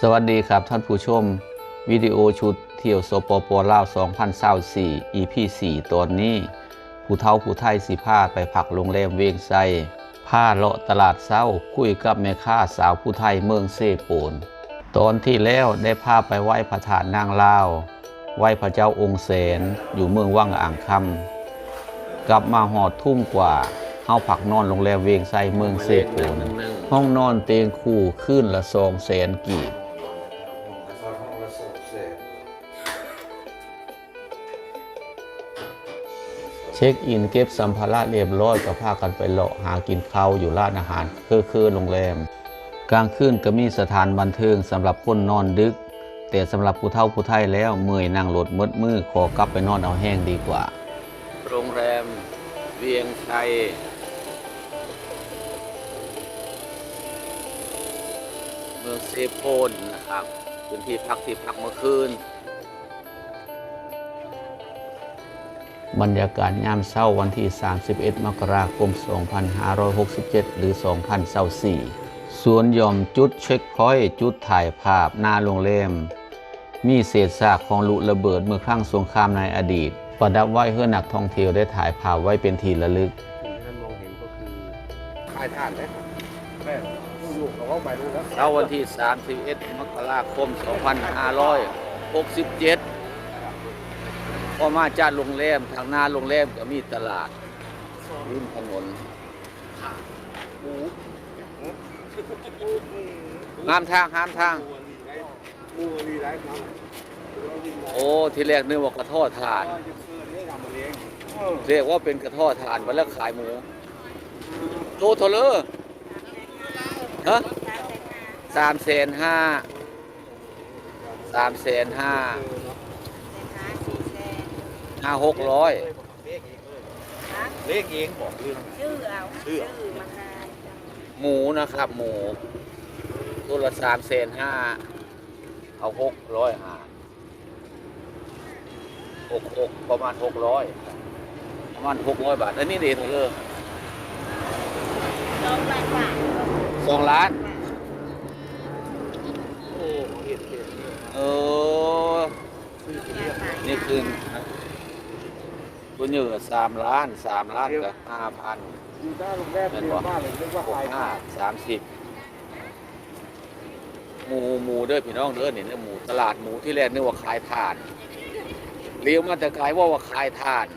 สวัสดีครับท่านผู้ชม วิดีโอชุดเที่ยวโซปปลาว 2024 EP 4ตอนนี้ ผู้เฒ่าผู้ไทยสิพาไปพักโรงแรมเวียงไซผ้าเลาะตลาดเศร้าคุยกับแม่ค้าสาวผู้ไทยเมืองเซโปน ตอนที่แล้วได้พาไปไหว้พระธาตุนางลาว ไหว้พระเจ้าองค์เสนอยู่เมืองว่างอ่างคำกลับมาหอดทุ่มกว่าเฮาพักนอนโรงแรมเวียงไซเมืองเซโปนห้องนอนเตียงคู่ขึ้นละสองแสนกีบ เช็คอินเก็บสัมภาระเรียบร้อยก็พากันไปเลาะหากินข้าวอยู่ร้านอาหารคือคือโรงแรม กลางคืนก็มีสถานบันเทิงสำหรับคนนอนดึก แต่สำหรับผู้เฒ่าผู้ไทยแล้วเมื่อยนั่งรถมดมือขอกลับไปนอนเอาแห้งดีกว่า โรงแรม เวียงไทยเมืองเซโปนนะครับพื้นที่พักที่พักเมื่อคืน บรรยากาศยามเช้าวันที่ 31 มกราคม 2567 หรือ 2024สวนหย่อมจุดเช็คพอยต์จุดถ่ายภาพหน้าโรงแรมมีเศษซากของลุระเบิดเมื่อครั้งสงครามในอดีต ประดับไว้เพื่อนักท่องเที่ยวได้ถ่ายภาพไว้เป็นที่ระลึกสิ่งที่ท่านมองเห็นก็คือขายถ่านได้แม่ลูกเขาเข้าไปดูแล้วเช้าวันที่ 31 มกราคม 2567 พอมาจากโรงแรมทางหน้าโรงแรมก็มีตลาดริมถนนงามทางงามทางมูรีไรครับโอ้ทีแรกนึกว่ากระท่อทานเรียกว่าเป็นกระท่อทานวันแล้วขายหมูโตเทาเลอฮะสามแสนห้าสามแสนห้า ห้าหกร้อยเลขเองบอกเรื่องชื่อเอาชื่อมันนายหมูนะครับ หมูตัวละสามแสนห้าเอาหกร้อยห้าหกหกประมาณหกร้อยประมาณหกร้อยบาทอันนี้เด็ดเลยสองล้านบาทสองล้านโอ้เห็นเห็นเออนี่คือ ตัวเหยื่อสามล้านสามล้านกับห้าพันอยู่หน้าโรงแรมเรียนบ้านเลยเรียกว่าหกขายห้าถ่านสามสิบหมูหมูเด้อพี่น้องเด้อเนี่ยหมูตลาดหมูที่แรกนึกว่าขายถ่านเลี้ยวมาแต่ขายว่าว่าขายถ่าน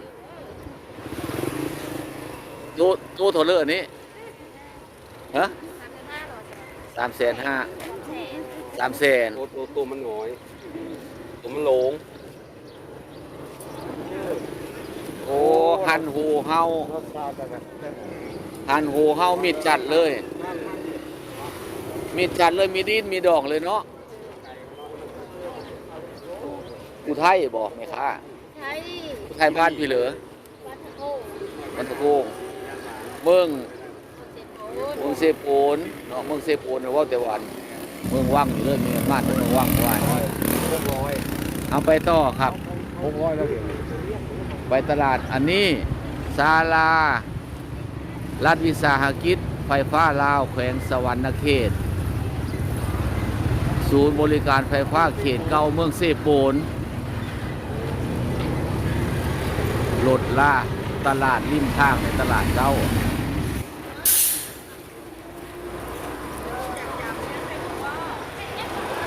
ตู้ตู้โทรเลอร์นี้ฮะสามแสนห้าสามแสนตัวตัวตัวมันหงอยตัวมันโหลง โอ้หันหูเฮาหันหูเฮามีดจัดเลย มีดจัดเลยมีดินมีดอกเลยเนาะอุทัยบอกไหมคะใช่อุทัยบ้านพี่เหลือวัดโพมันตะโกงเมืองเมืองเซโปนเนาะเมืองเซโปนเนี่ยว่าแต่วันเมืองว่างอยู่เลยมีอำนาจเมืองว่างไว้หกร้อยเอาไปต่อครับหกร้อยแล้วเห็น ไปตลาดอันนี้ศาลา รัฐวิสาหกิจ ไฟฟ้าลาวแขวงสวรรณเขต ศูนย์บริการไฟฟ้าเขตเก่าเมืองเซโปนรถล่าตลาดริมทางในตลาดเก่า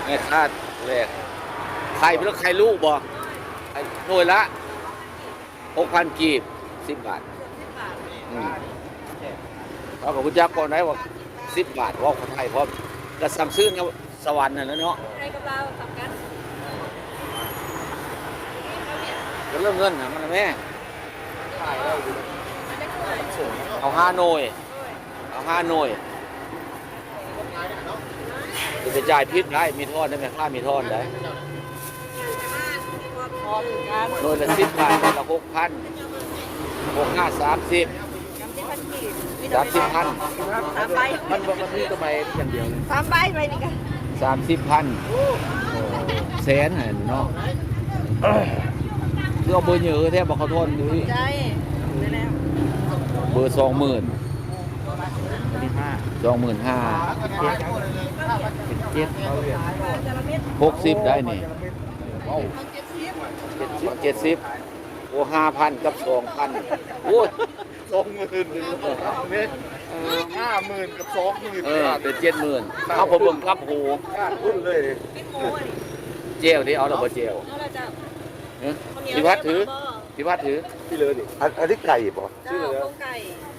แม่คาดแรกใครเพื่อใครลูกบ่ไอ้หน่วยละ หกพันกีบสิบบาทอืมเรากับคุณจักก่อนได้ว่าสิบบาทว่าคนไทยพร้อมกระซัมซื้อกับสวรรค์นั่นแหล้วเนาะใครกับเราทำกันก็เรื่องเงินนะมันนะแม่ขายได้อยู่เอาห้าหน่วยเอาห้าหน่วยจะจ่ายพิษได้มีทอดได้ไหมค่ามีทอดได้ พร้อมกันหน่วยละสิบพันหน่วยละหกพันหกห้าสามสิบจำที่พันกีบสามสิบพันสามใบมันมันมีทำไมอย่างเดียวเลยสามใบไปนี่กันสามสิบพันแสนเห็นเนาะคือเอาเบอร์เยอะแทบบอกเขาทนดูดิใช่ได้แล้วเบอร์สองหมื่นโอันนี้ห้าสองหมื่นห้าเป็นเจ็ดเขาเรียกจระเม็ดหกสิบได้นี่ เอ้าเอาเจ็ดสิบเจ็ดสิบโอ้ห้าพันกับสองพันโอ้ยสองหมื่นหนึ่งเมตรห้าหมื่นกับสองหมื่นเออเป็นเจ็ดหมื่นเอาผมเบิ่งครับโหค่าทุนเลยเป็นหมูอันนี้เจลที่เอาแล้วบ่เจลเอาละจ้ะเอ้ยพิพัฒน์ถือพิพัฒน์ถือที่เลยดิอันนี้ไก่ป่ะเจ้า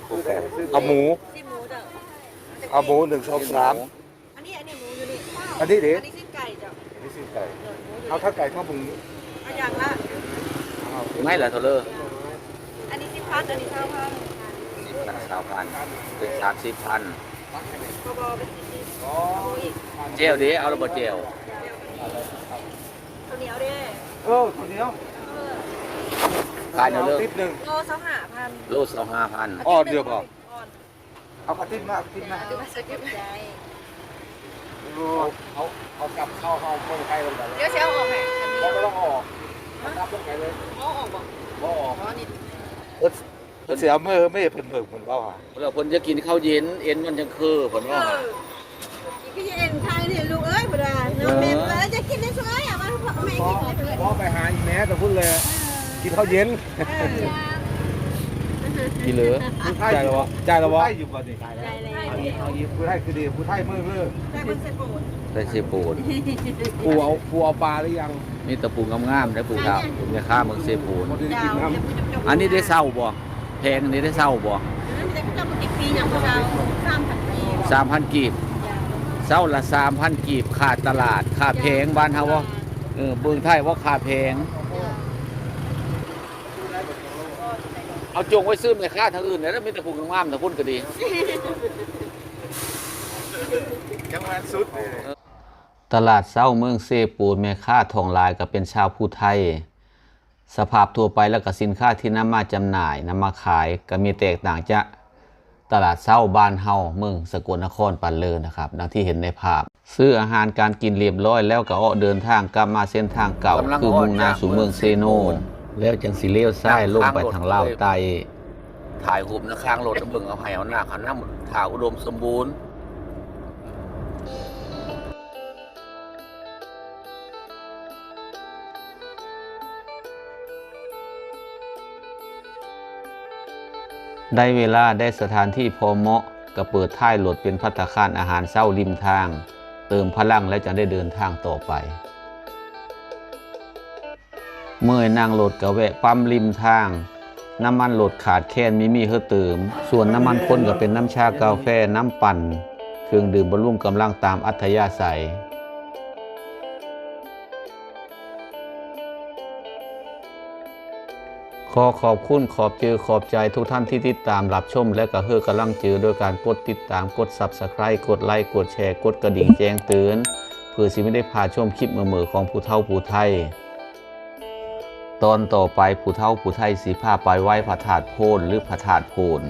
โครงไก่เอาหมูที่หมูจ้ะเอาหมูหนึ่งสองสามอันนี้อันนี้หมูอยู่นี่อันนี้ดิอันนี้สิ้นไก่จ้ะอันนี้สิไก่เดี๋ยวหมูอยู่เอาถ้าไก่ข้าวหมู เอาอย่างละไม่ละเท่าเลยอันนี้สิบพันอันนี้เท่าพันพันสามพันเป็นสามสิบพันกบเป็นสิบสิบหมูอีกเจลดิเอาแล้วบ่เจลข้าวเหนียวเด้เออคนเดียวเออขายเนาะเลยติดหนึ่งโลสองห้าพันโลสองห้าพันอ้อเดียวเปล่าอ่อนเอากระติบมาเอากระติบมาเดี๋ยวมาสกิปใจเอาเอากลับเข้าเข้าคนไทยลงไปเดี๋ยวเชลออกให้อันนี้เราไม่ต้องออก กลับลงไปเลยเอาออกบอกบ่ออกอ๋อนี่เออเสียเมื่อไม่เพิ่นเบิ่งเหมือนว่าแล้วคนจะกินข้าวเย็นเอ็นมันจังคือผลเอว่าอพี่เอ็นไทยเนี่ยลูกเอ้ยบ่ได้น้องเมนเอ้ยจะกินได้สวยอะมันไม่กินเลยพ่อไปหาอีแม่แต่พูดเลยกินข้าวเย็นที่เหลือจ่ายแล้ววะจ่ายแล้ววะอยู่บ่นี่ใจเลยเอาอีผู้ไทยคือดีผู้ไทยเมื่อเมื่อได้เพิ่นเสร็จปูนได้สิปูนปูเอาปูเอาปลาหรือยัง มีแตะปูงามๆได้ปูดาวผมจะข้ามเมืองเซปูนบ่ได้ยากินวน้อันนี้ได้เศร้าบ่แพงอันนี้ได้เศร้าบ่แต่ก็จะมาติดปีอย่างพวกเราสามพันปีสามพันกีบเศร้าละสามพันกีบขาดตลาดขาดแพงบ้านเฮาว่าเออเบืองไทยว่าขาดแพงเอาจงไว้ซื้อในค่าทางอื่นแล้วมีแต่ปูงามๆแต่พุ่นก็ดีำยังวันสุดเลย ตลาดเศร้าเมืองเซปูนแม่ค้าทองลายก็เป็นชาวผู้ไทย สภาพทั่วไปแล้วก็สินค้าที่นำมาจำหน่ายนำมาขายก็มีแตกต่างจากตลาดเศร้าบ้านเฮาเมืองสกลนครปันเลยนะครับดังที่เห็นในภาพ ซื้ออาหารการกินเรียบร้อยแล้วก็ออกเดินทางกลับมาเส้นทางเก่า คือมุ่งหน้าสู่เมืองเซโน แล้วจังสิเลี้ยวซ้ายลงไปทางลาวใต้ถ่ายรูปนะข้างรถเบิ่งเอาให้เอาหน้าขันน้ำถ่าอุดมสมบูรณ์ ได้เวลาได้สถานที่พอเหมาะก็เปิดท้ายรถเป็นพัตตาคารอาหารเช้าริมทาง เติมพลังและจะได้เดินทางต่อไป เมื่อยนั่งรถก็แวะปั๊มริมทาง น้ำมันรถขาดแคลนมีมีเฮือเติม ส่วนน้ำมันข้นก็เป็นน้ำชากาแฟน้ำปั่น เครื่องดื่มบรรลุมกำลังตามอัธยาศัย ขอขอบคุณขอบเจอขอบใจทุกท่านที่ติดตามรับชม และก็เฮือกำลังเจอโดยการกดติดตามกด Subscribe กดไลค์กดแชร์กดกระดิ่งแจ้งเตือนเพื่อสิไม่ได้พลาดชมคลิปเมื่อๆของผู้เฒ่าผู้ไทย ตอนต่อไปผู้เฒ่าผู้ไทยสีผ้าไปไหว้พระธาตุโพนหรือพระธาตุโพน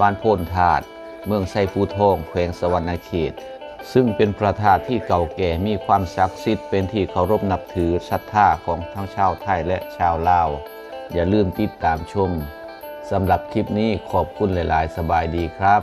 บ้านโพนธาตุเมืองไซปูทองแขวงสวรรณเขต ซึ่งเป็นพระธาตุที่เก่าแก่มีความศักดิ์สิทธิ์เป็นที่เคารพนับถือศรัทธาของทั้งชาวไทยและชาวลาว อย่าลืมติดตามชมสำหรับคลิปนี้ขอบคุณหลาย ๆ สบายดีครับ